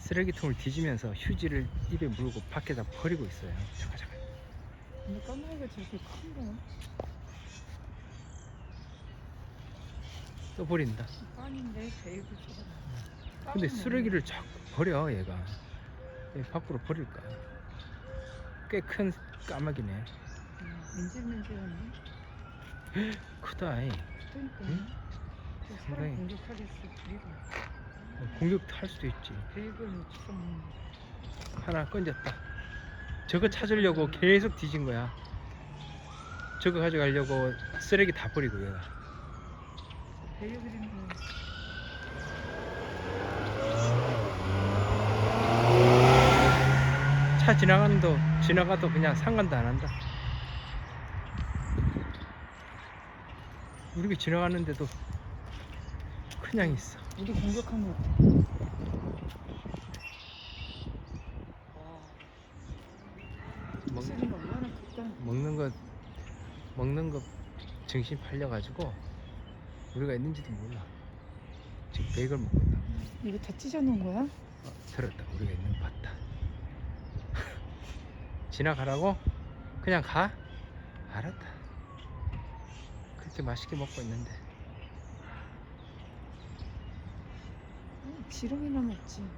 쓰레기통을 뒤지면서 휴지를 입에 물고 밖에다 버리고 있어요. 잠깐 잠깐. 근데 까마귀가 저렇게 큰가? 또 버린다. 빵인데 베이글 저거. 근데 쓰레기를 자꾸 버려 얘가. 얘 밖으로 버릴까? 꽤 큰 까마귀네. 민질민질하네. 크다. 이. 그러니까. 응? 사람 공격하겠어. 베이글. 공격할 수도 있지. 베이글 좀 하나 건졌다. 저거 찾으려고 계속 뒤진 거야. 저거 가져가려고 쓰레기 다 버리고 얘가. 베이글인데. 차 지나가도 지나가도 그냥 상관도 안 한다. 우리가 지나가는데도 그냥 있어. 우리 공격하면 어떡해? 먹, 목소리가 얼마나 극단. 먹는 거 먹는 거 정신 팔려가지고 우리가 있는지도 몰라. 지금 베이글 먹고 있다. 이거 다 찢어놓은 거야? 어, 들었다. 우리가 있는 거 봤다. 지나가라고? 그냥 가? 알았다. 그렇게 맛있게 먹고 있는데. 지렁이나 먹지.